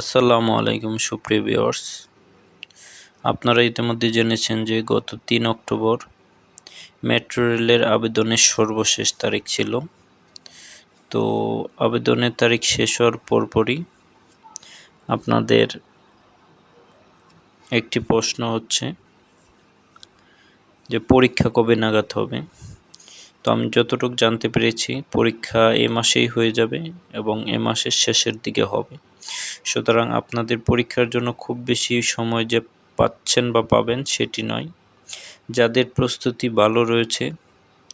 আসসালামু আলাইকুম, সুপ্রিয় ভিউয়ার্স। আপনারা ইতিমধ্যে জেনেছেন যে গত তিন অক্টোবর মেট্রো রেলের আবেদনের সর্বশেষ তারিখ ছিল। তো আবেদনের তারিখ শেষ হওয়ার পরপরই আপনাদের একটি প্রশ্ন হচ্ছে যে পরীক্ষা কবে নাগাদ হবে? তো আমি যতটুকু জানতে পেরেছি, পরীক্ষা এ মাসেই হয়ে যাবে এবং এ মাসের শেষের দিকে হবে। সুতরাং আপনাদের পরীক্ষার জন্য খুব বেশি সময় যে পাচ্ছেন বা পাবেন সেটি নয়। যাদের প্রস্তুতি ভালো রয়েছে,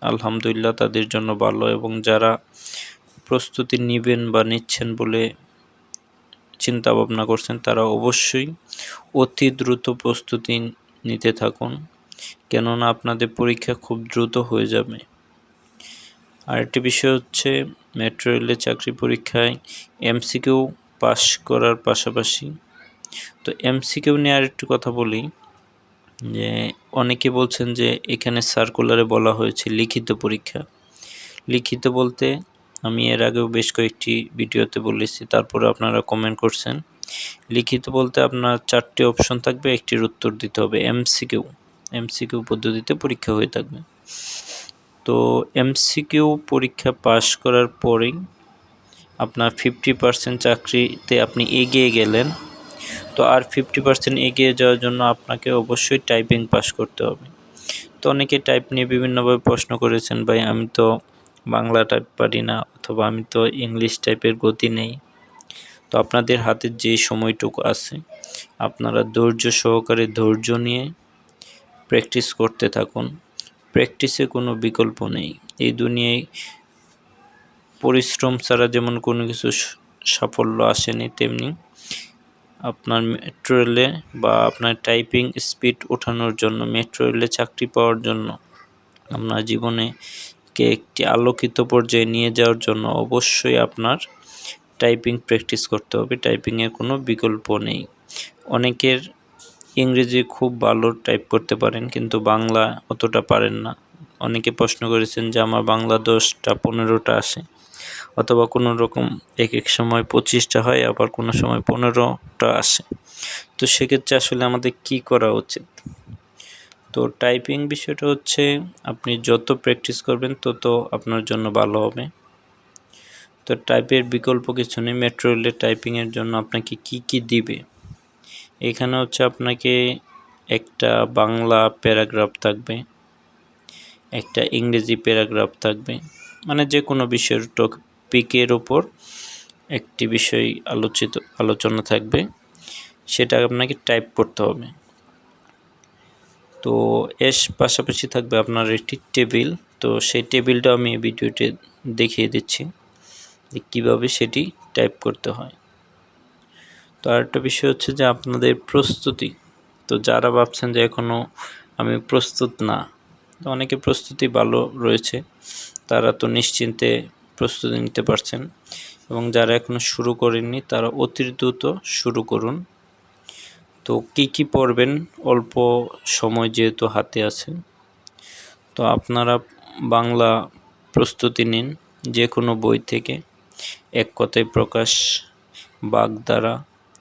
আলহামদুলিল্লাহ তাদের জন্য ভালো এবং যারা প্রস্তুতি নেবেন বা নিচ্ছেন বলে চিন্তা ভাবনা করছেন, তারা অবশ্যই অতি দ্রুত প্রস্তুতি নিতে থাকুন। কেননা আপনাদের পরীক্ষা খুব দ্রুত হয়ে যাবে। আরেকটি বিষয় হচ্ছে, মেট্রো রেলের চাকরি পরীক্ষায় এমসিকিউ পাশ করার পাশাপাশি, তো এমসিকিউ নিয়ে আরেকটু কথা বলি, যে অনেকে বলছেন যে এখানে সার্কুলারে বলা হয়েছে লিখিত পরীক্ষা। লিখিত বলতে আমি এর আগেও বেশ কয়েকটি ভিডিওতে বলেছি, তারপরে আপনারা কমেন্ট করছেন। লিখিত বলতে আপনার চারটি অপশন থাকবে, একটির উত্তর দিতে হবে, এমসিকিউ। এমসিকিউ পদ্ধতিতে পরীক্ষা হয়ে থাকবে। তো এমসিকিউ পরীক্ষা পাশ করার পরেই আপনার ফিফটি পার্সেন্ট চাকরিতে আপনি এগিয়ে গেলেন। তো আর ফিফটি পার্সেন্ট এগিয়ে যাওয়ার জন্য আপনাকে অবশ্যই টাইপিং পাস করতে হবে। তো অনেকে টাইপ নিয়ে বিভিন্নভাবে প্রশ্ন করেছেন, ভাই, আমি তো বাংলা টাইপ পারি না অথবা আমি তো ইংলিশ টাইপের গতি নেই। তো আপনাদের হাতের যে সময়টুকু আছে, আপনারা ধৈর্য সহকারে ধৈর্য নিয়ে প্র্যাকটিস করতে থাকুন। প্র্যাকটিসে কোনো বিকল্প নেই। এই দুনিয়ায় পরিশ্রম ছাড়া যেমন কোনো কিছু সাফল্য আসেনি, তেমনি আপনার মেট্রো রেলে বা আপনার টাইপিং স্পিড ওঠানোর জন্য মেট্রো রেলে চাকরি পাওয়ার জন্য, আপনার জীবনে কে একটি আলোকিত পর্যায়ে নিয়ে যাওয়ার জন্য অবশ্যই আপনার টাইপিং প্র্যাকটিস করতে হবে। টাইপিংয়ের কোনো বিকল্প নেই। অনেকের ইংরেজি খুব ভালো টাইপ করতে পারেন, কিন্তু বাংলা অতটা পারেন না। অনেকে প্রশ্ন করেছেন যে, আমার বাংলা দশটা পনেরোটা আসে। অথবা কোনো রকম এক এক সময় পঁচিশটা হয়, আবার কোনো সময় পনেরোটা আসে। তো সেক্ষেত্রে আসলে আমাদের কি করা উচিত? তো টাইপিং বিষয়টা হচ্ছে, আপনি যত প্র্যাকটিস করবেন তত আপনার জন্য ভালো হবে। তো টাইপের বিকল্প কিছু নেই মেট্রো রেলের টাইপিংয়ের জন্য আপনাকে কি কি দিবে? এখানে হচ্ছে আপনাকে একটা বাংলা প্যারাগ্রাফ থাকবে, একটা ইংরেজি প্যারাগ্রাফ থাকবে মানে যে কোনো বিষয়ের টপিকের ওপর একটি বিষয় আলোচিত, আলোচনা থাকবে, সেটা আপনাকে টাইপ করতে হবে। তো এর পাশাপাশি থাকবে আপনার একটি টেবিল তো সেই টেবিলটা আমি ভিডিওতে দেখিয়ে দিচ্ছি যে কীভাবে সেটি টাইপ করতে হয়। তো আরেকটা বিষয় হচ্ছে যে আপনাদের প্রস্তুতি। তো যারা ভাবছেন যে এখনও আমি প্রস্তুত না অনেকে প্রস্তুতি ভালো রয়েছে, তারা তো নিশ্চিন্তে প্রস্তুতি নিতে পারছেন এবং যারা এখনও শুরু করেননি, তারা অতি দ্রুত শুরু করুন। তো কি কি পড়বেন? অল্প সময় যেহেতু হাতে আছে। তো আপনারা বাংলা প্রস্তুতি নিন যে কোনো বই থেকে। এক কথায় প্রকাশ, বাগধারা,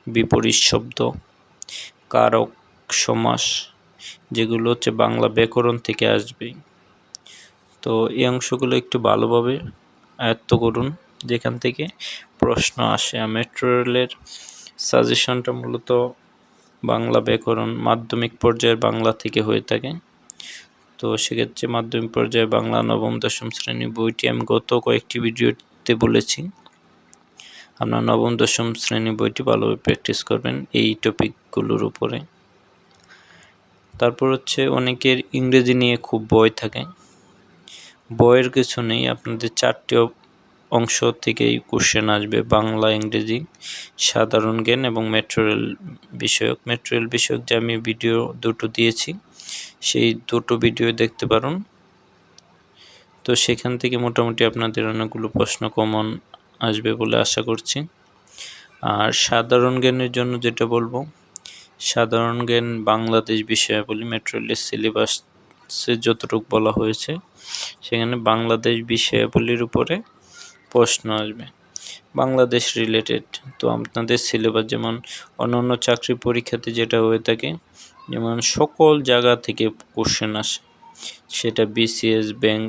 বিপরীত শব্দ, কারক, সমাস, যেগুলো হচ্ছে বাংলা ব্যাকরণ থেকে আসবে। তো এই অংশগুলো একটু ভালোভাবে আয়ত্ত করুন। যেখান থেকে প্রশ্ন আসে। মেট্রো রেলের সাজেশনটা মূলত বাংলা ব্যাকরণ, মাধ্যমিক পর্যায়ের বাংলা থেকে হয়ে থাকে। তো সেক্ষেত্রে মাধ্যমিক পর্যায়ে বাংলা নবম, দশম শ্রেণি বইটি আমি গত কয়েকটি ভিডিওতে বলেছি। আপনার নবম, দশম শ্রেণি বইটি ভালোভাবে প্র্যাকটিস করবেন এই টপিকগুলোর উপরে। তারপর হচ্ছে অনেকের ইংরেজি নিয়ে খুব বই থাকে। বইয়ের কিছু নেই, আপনাদের চারটি অংশ থেকেই কোশ্চেন আসবে। বাংলা, ইংরেজি, সাধারণ জ্ঞান এবং মেট্রো বিষয়ক। মেট্রো বিষয়ক যে আমি ভিডিও দুটো দিয়েছি, সেই দুটো ভিডিও দেখতে পারুন। তো সেখান থেকে মোটামুটি আপনাদের অনেকগুলো প্রশ্ন কমন আসবে বলে আশা করছি। আর সাধারণ জ্ঞানের জন্য যেটা বলব, সাধারণ জ্ঞান বাংলাদেশ বিষয়াবলী মেট্রো রেলের সিলেবাসে যতটুকু বলা হয়েছে, সেখানে বাংলাদেশ বিষয়াবলীর উপরে প্রশ্ন আসবে। বাংলাদেশ রিলেটেড তো আপনাদের সিলেবাস যেমন অন্যান্য চাকরি পরীক্ষাতে যেটা হয়ে থাকে, যেমন সকল জায়গা থেকে কোশ্চেন আসে। সেটা বিসিএস ব্যাংক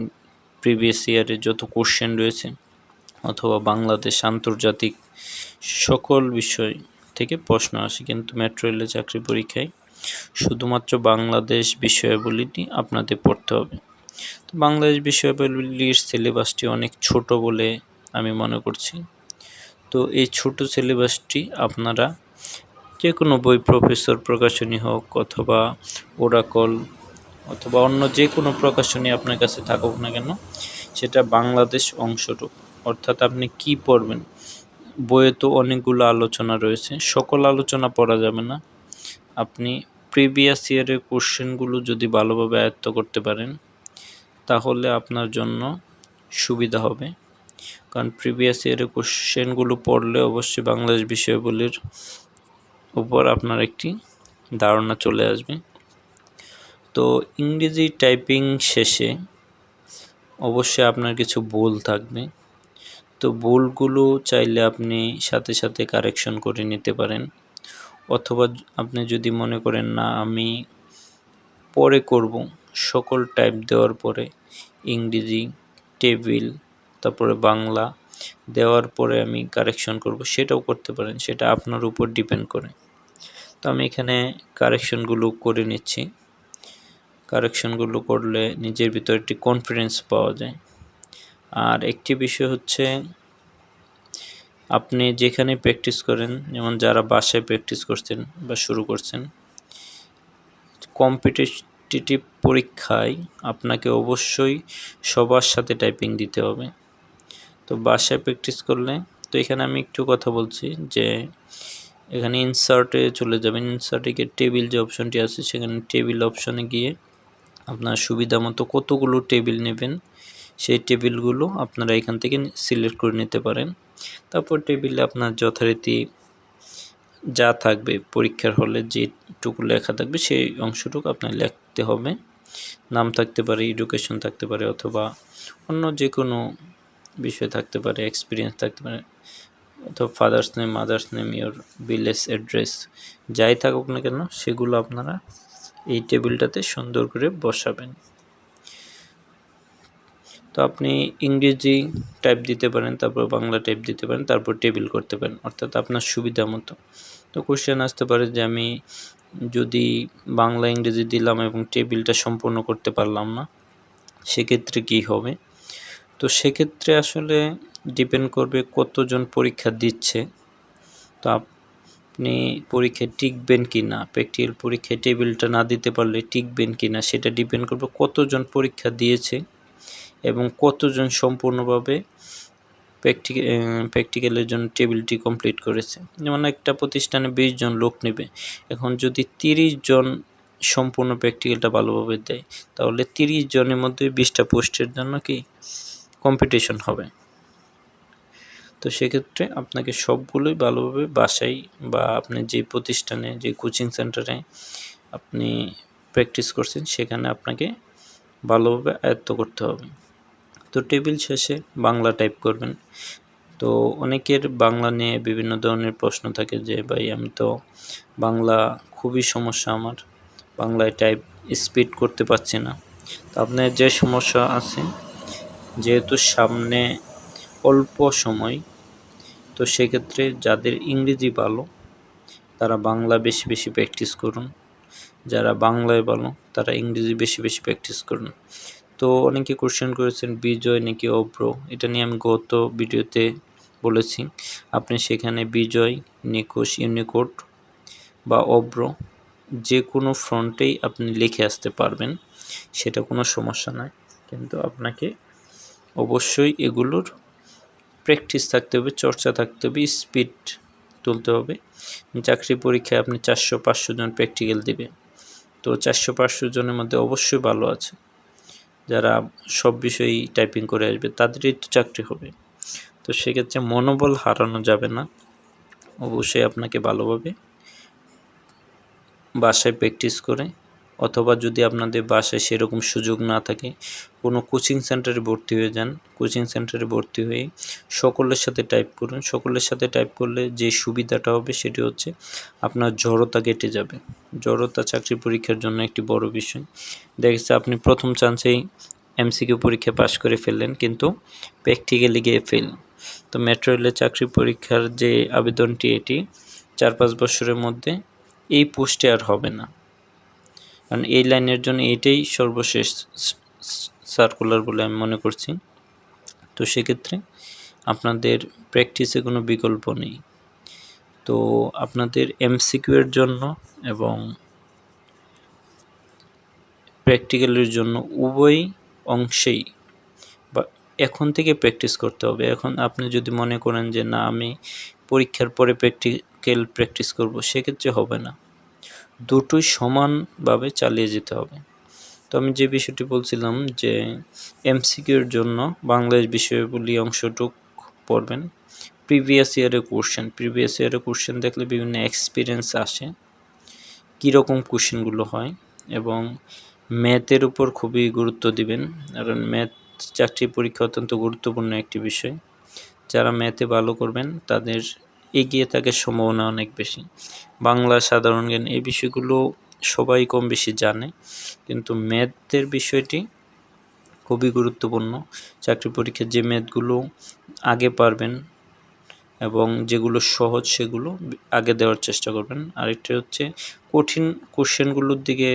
প্রিভিয়াস ইয়ারে যত কোশ্চেন রয়েছে, অথবা বাংলাদেশ আন্তর্জাতিক সকল বিষয় থেকে প্রশ্ন আসে। কিন্তু মেট্রো রেলের চাকরি পরীক্ষায় শুধুমাত্র বাংলাদেশ বিষয়াবলীটি আপনাদের পড়তে হবে। তো বাংলাদেশ বিষয়াবলীর সিলেবাসটি অনেক ছোট বলে আমি মনে করছি। তো এই ছোট সিলেবাসটি আপনারা যে কোনো বই প্রফেসর প্রকাশনী হোক অথবা ওরাকল অথবা অন্য যে কোনো প্রকাশনী আপনার কাছে থাকুক না কেন, সেটা বাংলাদেশ অংশটুকু অর্থাৎ আপনি কি পড়বেন? বইয়ে তো অনেকগুলো আলোচনা রয়েছে। সকল আলোচনা পড়া যাবে না। আপনি প্রিভিয়াস ইয়ারের কোশ্চেনগুলো যদি ভালোভাবে আয়ত্ত করতে পারেন, তাহলে আপনার জন্য সুবিধা হবে। কারণ প্রিভিয়াস ইয়ারের কোশ্চেনগুলো পড়লে অবশ্যই বাংলাদেশ বিষয়গুলির উপর আপনার একটি ধারণা চলে আসবে। তো ইংরেজি টাইপিং শেষে অবশ্যই আপনার কিছু ভুল থাকবে। তো ভুলগুলো চাইলে আপনি সাথে সাথে কারেকশন করে নিতে পারেন। অথবা আপনি যদি মনে করেন, না, আমি পরে করব। সকল টাইপ দেওয়ার পরে ইংরেজি টেবিল তারপরে বাংলা দেওয়ার পরে আমি কারেকশন করব। সেটাও করতে পারেন, সেটা আপনার উপর ডিপেন্ড করে। তো আমি এখানে কারেকশনগুলো করে নিচ্ছি। কারেকশনগুলো করলে নিজের ভিতরে একটি কনফিডেন্স পাওয়া যায়। আর একটি বিষয় হচ্ছে আপনি যেখানে প্র্যাকটিস করেন, যেমন যারা বাসায় প্র্যাকটিস করছেন বা শুরু করছেন কম্পিটিটিভ পরীক্ষায় আপনাকে অবশ্যই সবার সাথে টাইপিং দিতে হবে। তো বাসায় প্র্যাকটিস করলে, তো এখানে আমি একটু কথা বলছি যে, এখানে ইনসার্টে চলে যাবেন। ইনসার্টে গিয়ে টেবিল যে অপশনটি আছে, সেখানে টেবিল অপশনে গিয়ে আপনার সুবিধা মতো কতগুলো টেবিল নেবেন, সেই টেবিলগুলো আপনারা এখান থেকে সিলেক্ট করে নিতে পারেন। তারপর টেবিলে আপনার যথারীতি যা থাকবে, পরীক্ষার হলে যেটুকু লেখা থাকবে সেই অংশটুকু আপনার লিখতে হবে। নাম থাকতে পারে এডুকেশন থাকতে পারে অথবা অন্য যে কোনো বিষয় থাকতে পারে এক্সপিরিয়েন্স থাকতে পারে অথবা father's name mother's name your village address যাই থাকুক না কেন, সেগুলো আপনারা এই টেবিলটাতে সুন্দর করে বসাবেন। তো আপনি ইংরেজি টাইপ দিতে পারেন, তারপর বাংলা টাইপ দিতে পারেন, তারপর টেবিল করতে পারেন, অর্থাৎ আপনার সুবিধা মতো। তো কোশ্চেন আসতে পারে যে আমি যদি বাংলা, ইংরেজি দিলাম এবং টেবিলটা সম্পূর্ণ করতে পারলাম না, সেক্ষেত্রে কী হবে? তো সেক্ষেত্রে আসলে ডিপেন্ড করবে কতজন পরীক্ষা দিচ্ছে। তো আপনি পরীক্ষায় টিকবেন কি না? প্র্যাকটিক্যাল পরীক্ষায় টেবিলটা না দিতে পারলে টিকবেন কি না? সেটা ডিপেন্ড করবে কতজন পরীক্ষা দিয়েছে। এবং কতজন সম্পূর্ণভাবে প্র্যাকটিক্যাল প্র্যাকটিক্যালের জন্য টেবিলটি কমপ্লিট করেছে। যেমন একটা প্রতিষ্ঠানে বিশ জন লোক নেবে। এখন যদি তিরিশ জন সম্পূর্ণ প্র্যাকটিক্যালটা ভালোভাবে দেয়, তাহলে তিরিশ জনের মধ্যে বিশটা পোস্টের জন্য কি কম্পিটিশন হবে। তো সেক্ষেত্রে আপনাকে সবগুলোই ভালোভাবে বাসায় বা আপনি যে প্রতিষ্ঠানে, যে কোচিং সেন্টারে আপনি প্র্যাকটিস করছেন, সেখানে আপনাকে ভালোভাবে আয়ত্ত করতে হবে। তো টেবিল শেষে বাংলা টাইপ করবেন। তো অনেকের বাংলা নিয়ে বিভিন্ন ধরনের প্রশ্ন থাকে যে, ভাই, আমি তো বাংলা খুবই সমস্যা আমার। বাংলায় টাইপ স্পিড করতে পারছি না। তো আপনার যে সমস্যা আছে, যেহেতু সামনে অল্প সময়, তো সেক্ষেত্রে যাদের ইংরেজি ভালো, তারা বাংলা বেশি বেশি প্র্যাকটিস করুন। যারা বাংলায় ভালো, তারা ইংরেজি বেশি বেশি প্র্যাকটিস করুন। তো অনেকে কোশ্চেন করেছেন, বিজয় নাকি অব্র? এটা নিয়ে আমি গত ভিডিওতে বলেছি। আপনি সেখানে বিজয়, নিকোশ ইউনিকোড বা অব্র যে কোনো ফ্রন্টেই আপনি লিখে আসতে পারবেন, সেটা কোনো সমস্যা নয়। কিন্তু আপনাকে অবশ্যই এগুলোর প্র্যাকটিস থাকতে হবে, চর্চা থাকতে হবে স্পিড তুলতে হবে। চাকরি পরীক্ষায় আপনি চারশো পাঁচশো জন প্র্যাকটিক্যাল দেবে তো চারশো পাঁচশো জনের মধ্যে অবশ্যই ভালো আছে। যারা সব বিষয়েই টাইপিং করে আসবে, তাদেরই তো চাকরি হবে। তো সেক্ষেত্রে মনোবল হারানো যাবে না। অবশ্যই আপনাকে ভালোভাবে বাসায় প্র্যাকটিস করে অথবা যদি আপনাদের বাসায় সেরকম সুযোগ না থাকে, কোনো কোচিং সেন্টারে ভর্তি হয়ে যান। কোচিং সেন্টারে ভর্তি হয়ে সকলের সাথে টাইপ করুন। সকলের সাথে টাইপ করলে যে সুবিধাটা হবে সেটি হচ্ছে আপনার জড়তা কেটে যাবে। জড়তা চাকরি পরীক্ষার জন্য একটি বড় বিষয়। দেখেছে আপনি প্রথম চান্সেই এমসিকিউ পরীক্ষা পাশ করে ফেললেন কিন্তু প্র্যাকটিক্যালি গিয়ে ফেল তো মেট্রো রেলের চাকরি পরীক্ষার যে আবেদনটি এটি, চার পাঁচ বছরের মধ্যে এই পোস্টে আর হবে না। কারণ এই লাইনের জন্য এটাই সর্বশেষ সার্কুলার বলে আমি মনে করছি। তো সেক্ষেত্রে আপনাদের প্র্যাকটিসে কোনো বিকল্প নেই। তো আপনাদের এমসিকিউ এর জন্য এবং প্র্যাকটিক্যালের জন্য উভয় অংশেই বা এখন থেকে প্র্যাকটিস করতে হবে। এখন আপনি যদি মনে করেন যে না, আমি পরীক্ষার পরে প্র্যাকটিক্যাল প্র্যাকটিস করব, সেক্ষেত্রে হবে না। দুটোই সমানভাবে চালিয়ে যেতে হবে। তো আমি যে বিষয়টি বলছিলাম যে এমসিকিউর জন্য বাংলাদেশ বিষয়গুলি অংশটুক পড়বেন। প্রিভিয়াস ইয়ারের কোশ্চেন, প্রিভিয়াস ইয়ারের কোশ্চেন দেখলে বিভিন্ন এক্সপিরিয়েন্স আসে, কীরকম কোশ্চেনগুলো হয় এবং ম্যাথের উপর খুবই গুরুত্ব দিবেন। কারণ ম্যাথ চাকরি পরীক্ষা অত্যন্ত গুরুত্বপূর্ণ একটি বিষয়। যারা ম্যাথে ভালো করবেন, তাদের এগিয়ে থাকার সম্ভাবনা অনেক বেশি। বাংলা সাধারণ জ্ঞান এই বিষয়গুলো সবাই কম বেশি জানে, কিন্তু ম্যাথের বিষয়টি খুবই গুরুত্বপূর্ণ। চাকরি পরীক্ষার যে ম্যাথগুলো আগে পারবেন এবং যেগুলো সহজ সেগুলো আগে দেওয়ার চেষ্টা করবেন। আরেকটি হচ্ছে, কঠিন কোশ্চেনগুলোর দিকে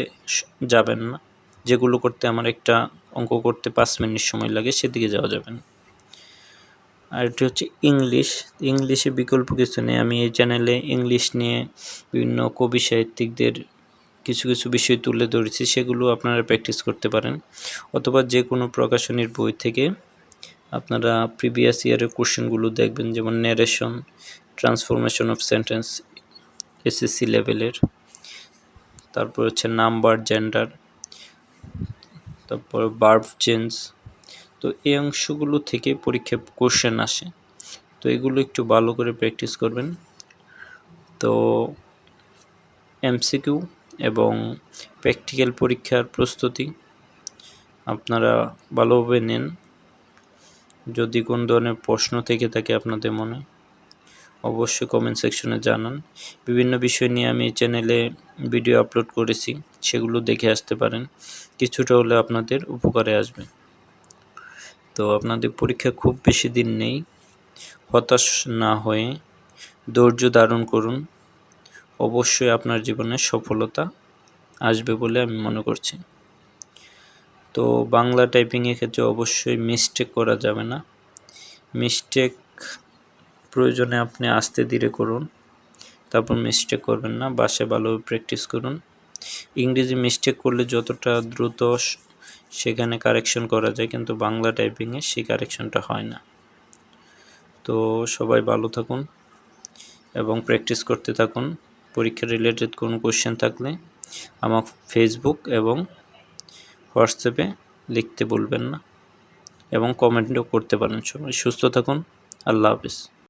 যাবেন না। যেগুলো করতে আমার একটা অঙ্ক করতে পাঁচ মিনিট সময় লাগে, সেদিকে যাওয়া যাবে না আরেকটি হচ্ছে ইংলিশ। ইংলিশে বিকল্প কিছু নেই। আমি এই চ্যানেলে ইংলিশ নিয়ে বিভিন্ন কবি সাহিত্যিকদের কিছু কিছু বিষয় তুলে ধরেছি। সেগুলো আপনারা প্র্যাকটিস করতে পারেন। অথবা যে কোনো প্রকাশনীর বই থেকে আপনারা প্রিভিয়াস ইয়ারের কোশ্চেনগুলো দেখবেন, যেমন narration transformation of sentence SSC লেভেলের তারপর হচ্ছে নাম্বার জেন্ডার তারপর বার্ব চেঞ্জ তো এই অংশগুলো থেকে পরীক্ষা কোশ্চেন আসে। তো এগুলো একটু ভালো করে প্র্যাকটিস করবেন। তো এমসিকিউ এবং প্র্যাকটিক্যাল পরীক্ষার প্রস্তুতি আপনারা ভালোভাবে নেন। যদি কোন ধরনের প্রশ্ন থেকে থাকে আপনাদের মনে, অবশ্যই কমেন্ট সেকশনে জানান। বিভিন্ন বিষয় নিয়ে আমি চ্যানেলে ভিডিও আপলোড করেছি, সেগুলো দেখে আসতে পারেন। কিছুটা হলে আপনাদের উপকারে আসবে। তো আপনাদের পরীক্ষা খুব বেশি দিন নেই। হতাশ না হয়ে ধৈর্য ধারণ করুন। অবশ্যই আপনার জীবনে সফলতা আসবে বলে আমি মনে করছি। তো বাংলা টাইপিংয়ের ক্ষেত্রে অবশ্যই মিস্টেক করা যাবে না। মিস্টেক প্রয়োজনে আপনি আস্তে ধীরে করুন। তারপর মিস্টেক করবেন না। বাসায় ভালোভাবে প্র্যাকটিস করুন। ইংরেজি মিস্টেক করলে যতটা দ্রুত সেখানে কারেকশন করা যায়, কিন্তু বাংলা টাইপিংয়ে সেই কারেকশনটা হয় না। তো সবাই ভালো থাকুন এবং প্র্যাকটিস করতে থাকুন। পরীক্ষা রিলেটেড কোনো কোশ্চেন থাকলে আমার ফেসবুক এবং হোয়াটসঅ্যাপে লিখতে বলবেন না এবং কমেন্টও করতে পারেন সবাই। সুস্থ থাকুন, আল্লাহ হাফিজ।